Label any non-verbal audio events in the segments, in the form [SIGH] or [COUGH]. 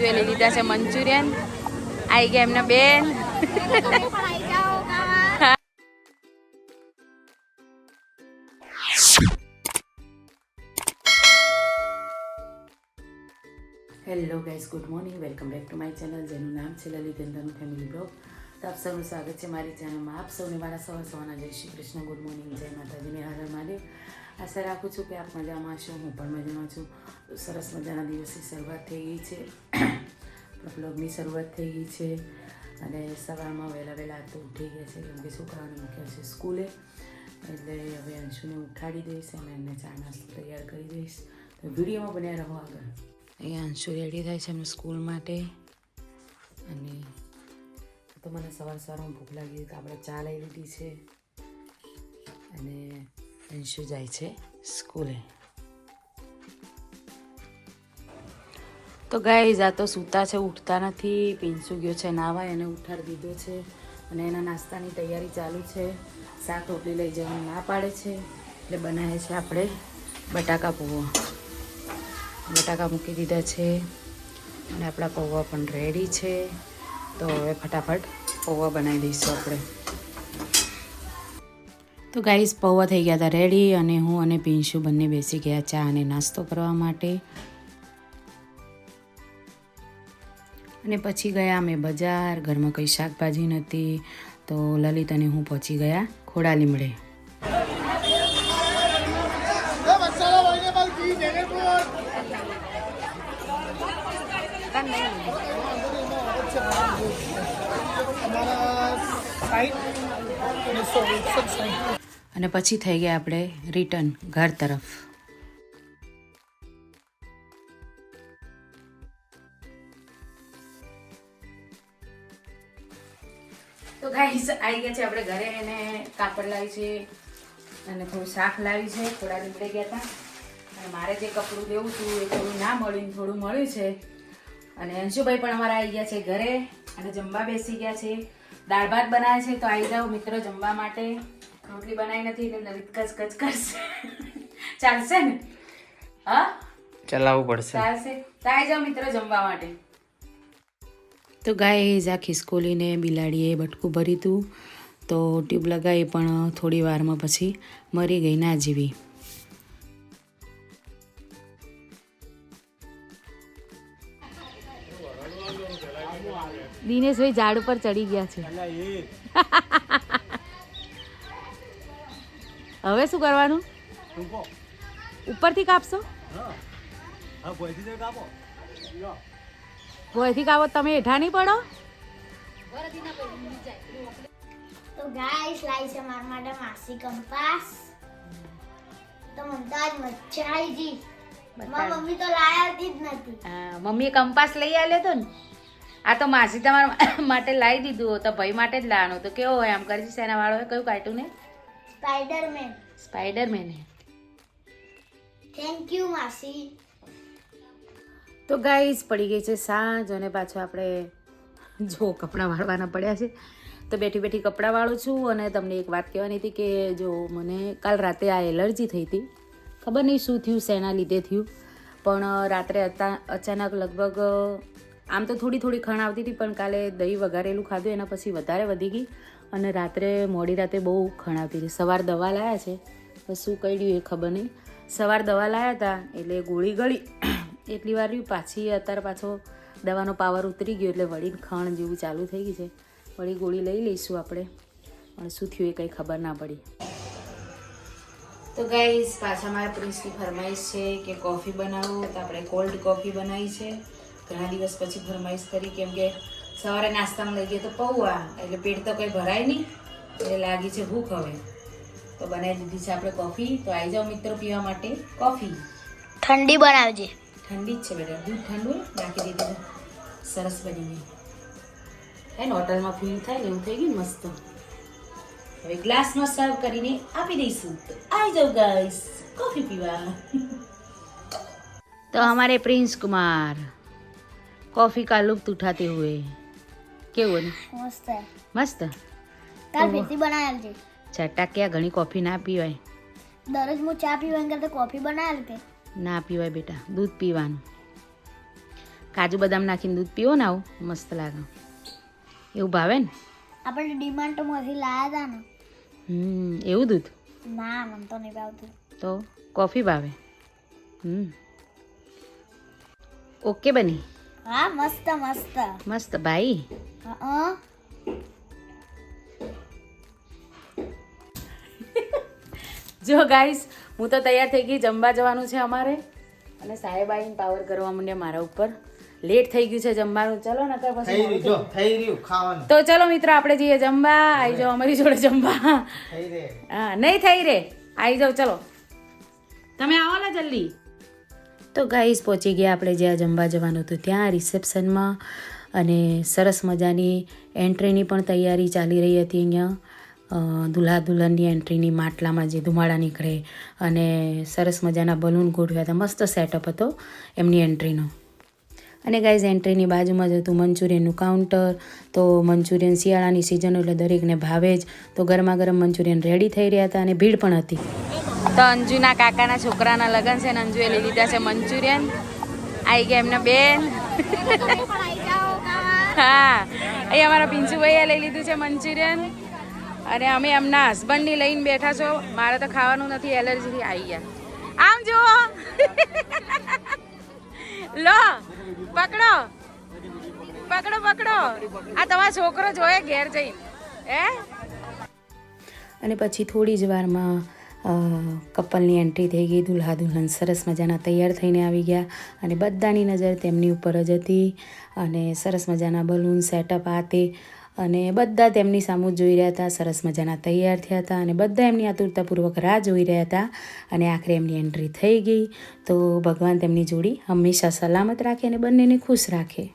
અંજુએ લઈ લીધા છે મંચુરિયન. આવી ગયા એમના બેન. Hello guys good morning welcome back to my channel જેનું નામ છે લલિત ફેમિલી બ્લોગ તો આપ સૌનું સ્વાગત છે મારી ચેનલમાં આપ સૌને મારા સવાર સવારના જય શ્રી કૃષ્ણ. ગુડ મોર્નિંગ જય માતાજીને હાજર મહાદેવ. આશા રાખું છું કે આપ મજામાં છો? હું પણ મજામાં છું. સરસ મજાના દિવસની શરૂઆત થઈ ગઈ છે. બ્લોગની શરૂઆત થઈ ગઈ છે. અને સવારમાં વહેલા વહેલા તો ઉઠી ગયા છે, કેમ કે છોકરાઓને મૂક્યા છે સ્કૂલે. એટલે હવે અંશુને ઉઠાડી દઈશ અને એમને ચા નાસ્તો તૈયાર કરી દઈશ. તો વિડીયોમાં બન્યા રહો આગળ. અહીંયા અંશુ રેડી થાય છે એમને સ્કૂલ માટે. અને તો મને સવાર સવારમાં ભૂખ લાગી હતી આપણે ચા લઈ લીધી છે. અને અંશુ જાય છે સ્કૂલે તો ગાઈઝ આ તો સૂતા છે ઉઠતા નથી પીંસુ ગયો છે નાવા એને ઉઠાડી દીધો છે અને એના નાસ્તાની તૈયારી ચાલુ છે શાક રોટલી લઈ જવાનું ના પાડે છે, એટલે બનાવે છે આપણે બટાકા પૌવા। બટાકા મૂકી દીધા છે, અને આપણા પૌવા પણ રેડી છે। તો હવે ફટાફટ પૌવા બનાવી દઈશું આપણે। તો ગાઈસ પૌવા થઈ ગયા હતા રેડી અને હું અને પિંશુ બંને બેસી ગયા ચા અને નાસ્તો કરવા માટે. અને પછી ગયા અમે બજાર, ઘરમાં કંઈ શાકભાજી નથી તો લલિત અને હું પહોંચી ગયા ખોડા લીમડે. અને પછી થઈ ગયા આપણે રિટર્ન ઘર તરફ. તો ગાઈસ આવી ગયા છે આપણે ઘરે એને કાપડ લાવી છે અને થોડું શાક લાવી છે, થોડા નીકળે ગયા હતા. અને મારે જે કપડું લેવું હતું એ થોડું ના મળ્યું થોડું મળ્યું છે. અને અંશુભાઈ પણ અમારા આવી ગયા છે ઘરે અને જમવા બેસી ગયા છે. દાળ ભાત બનાવે છે તો આવી જાઓ મિત્રો જમવા માટે. રોટલી બનાવી નથી એટલે લલિત કચ કચ કરશે. ચાલશે ને? હા? ચલાવવું પડશે. ચાલશે. તો આવી જાઓ મિત્રો જમવા માટે. તો ગાય આ ખિસકોલીને બિલાડીએ બટકું ભરી હતું. તો ટ્યુબ લગાવી પણ થોડી વારમાં પછી મરી ગઈ ના જીવી. દિનેશભાઈ ઝાડ ઉપર ચડી ગયા છે. [LAUGHS] હવે શું કરવાનું? ઉપરથી કાપશો? ભોયથી કાપો. તમે હેઠા નહીં પડો. તો ગાઈસ લાઈ છે મારા માટે માસી કંપાસ. તો આજ મજા આવી ગઈ. મમ્મી તો લાયાતી જ નથી. હા, મમ્મીએ કંપાસ લઈ આવ્યો તો ને. આ તો માસી તમારા માટે લાવી દીધું તો ભાઈ માટે જ લાવવાનું તો કેવો હોય આમ કરી સેના વાળો કયું કાઢ્યું ને સ્પાઈડરમેન સ્પાઈડરમેન થેન્ક યુ માસી તો ગાઈસ પડી ગઈ છે સાંજ અને પાછો આપણે જો કપડાં વાળવાના પડ્યા છે. તો બેઠી બેઠી કપડાં વાળું છું અને તમને એક વાત કહેવાની હતી કે જો મને કાલ રાતે આ એલર્જી થઈ હતી. ખબર નહીં શું થયું શેના લીધે થયું. પણ રાત્રે અચાનક લગભગ આમ તો થોડી થોડી ખણ આવતી હતી પણ કાલે દહીં વઘારેલું ખાધું એના પછી વધારે વધી ગઈ. અને રાત્રે મોડી રાતે બહુ ખણ હતી સવાર દવા લાયા છે તો શું કર્યું એ ખબર નહીં. સવાર દવા લાયા હતા, એટલે ગોળી ગળી. [CLEARS THROAT] એટલી વાર રહ્યું, પાછી અત્યારે પાછો દવાનો પાવર ઉતરી ગયો, એટલે વળી ખણ જેવું ચાલુ થઈ ગયું છે. વળી ગોળી લઈ લઈશું આપણે. પણ શું થયું એ કંઈ ખબર ના પડી. તો ગાઈસ, પાછા મારા પ્રિન્સની ફરમાઈશ છે કે કોફી બનાવો. તો આપણે કોલ્ડ કોફી બનાવી છે. ઘણા દિવસ પછી ફરમાઈશ કરી, કેમ કે સવારે નાસ્તામાં લઈ ગયા તો પૌવા એટલે પેટ તો કંઈ ભરાય નહીં એટલે લાગી છે ભૂખ હવે તો બનાવી દીધી છે આપણે કોફી તો આવી જાઓ મિત્રો પીવા માટે કોફી ઠંડી બનાવજે ઠંડી જ છે બેટા દૂધ ઠંડુ નાખી દીધું સરસ બની ગઈ હે ને હોટલમાં ફીલ થાય ને એવું થઈ ગયું ને મસ્ત હવે ગ્લાસમાં સર્વ કરીને આપી દઈશું તો આવી જાઓ ગાઈસ કોફી પીવા तो हमारे प्रिंस कुमार कॉफी का लुप्त उठाते हुए કેવું ને? મસ્ત. મસ્ત? કાલ ભેતી બનાવેલી છટા કે ઘણી કોફી ના પીવાય. દરરોજ હું ચા પીવાની કરતા કોફી બનાવેલ કે ના પીવાય બેટા દૂધ પીવાનું. કાજુ બદામ નાખીને દૂધ પીવો ને આવું મસ્ત લાગે. એવું ભાવે ને? આપણે ડિમાન્ડમાંથી લાયા હતા ને. હમ એવું દૂધ? ના મને તો નહીં ભાવતું. તો કોફી ભાવે. હમ. ઓકે બની. હા મસ્ત મસ્ત. મસ્ત ભાઈ. હા જો ગાઈસ હું તો તૈયાર થઈ ગઈ. જમવા જવાનું છે અમારે. અને સાહેબ આવીને પાવર કરવા માંડ્યા મારા ઉપર. લેટ થઈ ગયું છે જમવાનું. ચલો ને તો થઈ રહ્યું પછી જો થઈ રહ્યું ખાવાનું. તો ચલો મિત્રો આપણે જઈએ જમવા. આવી જાઓ અમારી જોડે જમવા. થઈ રે હા નહીં થઈ રે આવી જાઓ ચલો. તમે આવો ને જલ્દી. તો ગાઈસ પહોંચી ગયા આપણે જ્યાં જમવા જવાનું હતું ત્યાં રિસેપ્શનમાં. અને સરસ મજાની એન્ટ્રીની પણ તૈયારી ચાલી રહી હતી અહીંયા. દુલ્હા દુલ્હનની એન્ટ્રીની માટલામાં જે ધુમાડા નીકળે અને સરસ મજાના બલૂન ગોઠવ્યા હતા. મસ્ત સેટઅપ હતો એમની એન્ટ્રીનો. અને ગાઈઝ એન્ટ્રીની બાજુમાં જ હતું મંચુરિયનનું કાઉન્ટર તો મંચુરિયન શિયાળાની સિઝન એટલે દરેકને ભાવે જ. તો ગરમા ગરમ મંચુરિયન રેડી થઈ રહ્યા હતા અને ભીડ પણ હતી. તો અંજુના કાકાના છોકરાના લગ્ન છે ને અંજુએ લઈ લીધા છે મંચુરિયન. આવી ગયા એમના બેન. હા અહીં અમારા પિંચુભાઈએ લઈ લીધું છે મંચુરિયન. અને અમે એમના હસબન્ડની લઈને બેઠા છો. મારે તો ખાવાનું નથી, એલર્જીથી આવી ગયા. આમ જુઓ. લો, પકડો. પકડો પકડો. આ તમારો છોકરો જોયે ઘેર જઈ હે? અને પછી થોડી જ વારમાં કપલની એન્ટ્રી થઈ ગઈ દુલ્હા દુલ્હન સરસ મજાના તૈયાર થઈને આવી ગયા અને બધાની નજર તેમની ઉપર જ હતી અને સરસ મજાના બલૂન સેટઅપ આ તે અને બધા તેમની સામું જોઈ રહ્યા હતા, સરસ મજાના તૈયાર થયા હતા અને બધા એમની આતુરતાપૂર્વક રાહ જોઈ રહ્યા હતા અને આખરે એમની એન્ટ્રી થઈ ગઈ. તો ભગવાન તેમની જોડી હંમેશા સલામત રાખે અને બંનેને ખુશ રાખે.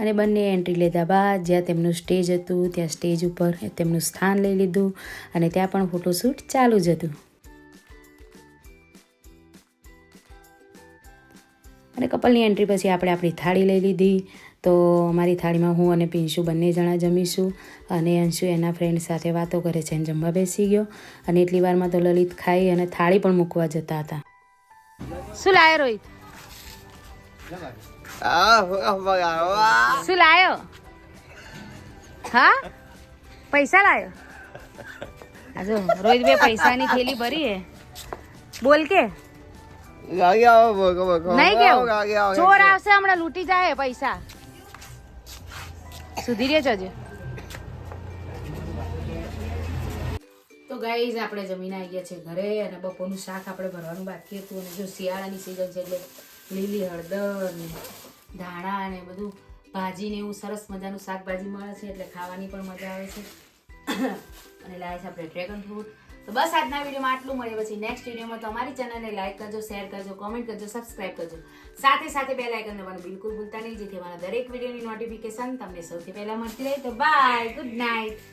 અને બંને એન્ટ્રી લીધા બાદ જ્યાં તેમનું સ્ટેજ હતું, ત્યાં સ્ટેજ ઉપર તેમનું સ્થાન લઈ લીધું અને ત્યાં પણ ફોટોશૂટ ચાલુ જ હતું. અને કપલની એન્ટ્રી પછી આપણે આપણી થાળી લઈ લીધી. તો અમારી થાળીમાં હું અને પિંશુ બંને જણા જમીશું અને અંશુ એના ફ્રેન્ડ સાથે વાતો કરે છે અને જમવા બેસી ગયો. અને એટલી વારમાં તો લલિત ખાઈ અને થાળી પણ મૂકવા જતા હતા. શું લાયો રોહિત? શું લાયો? હા? પૈસા લાયો? જો, રોહિત બે પૈસાની થેલી ભરી હે બોલ કે. નહીં કેવું ચોર આવશે હમણાં, લૂંટી જાય પૈસા. સુધીરે જજે તો ગાઈઝ આપણે જમીન આવી ગયા છે ઘરે અને બપોરનું શાક આપણે ભરવાનું બાકી હતું. અને જો શિયાળાની સિઝન છે એટલે લીલી હળદર ધાણા અને બધું ભાજીને એવું સરસ મજાનું શાકભાજી મળે છે, એટલે ખાવાની પણ મજા આવે છે. અને લાવે છે આપણે ડ્રેગન ફ્રૂટ તો બસ આજના વિડીયોમાં આટલું. મળે પછી નેક્સ્ટ વિડીયોમાં. તમારી ચેનલને લાઈક કરજો શેર કરજો કોમેન્ટ કરજો સબસ્ક્રાઇબ કરજો. સાથે સાથે બે લાઇકન દબાવવાનું બિલકુલ ભૂલતા નહીં, જેથી અમારા દરેક વિડીયોની નોટિફિકેશન તમને સૌથી પહેલાં મળતી રહે. તો બાય ગુડ નાઇટ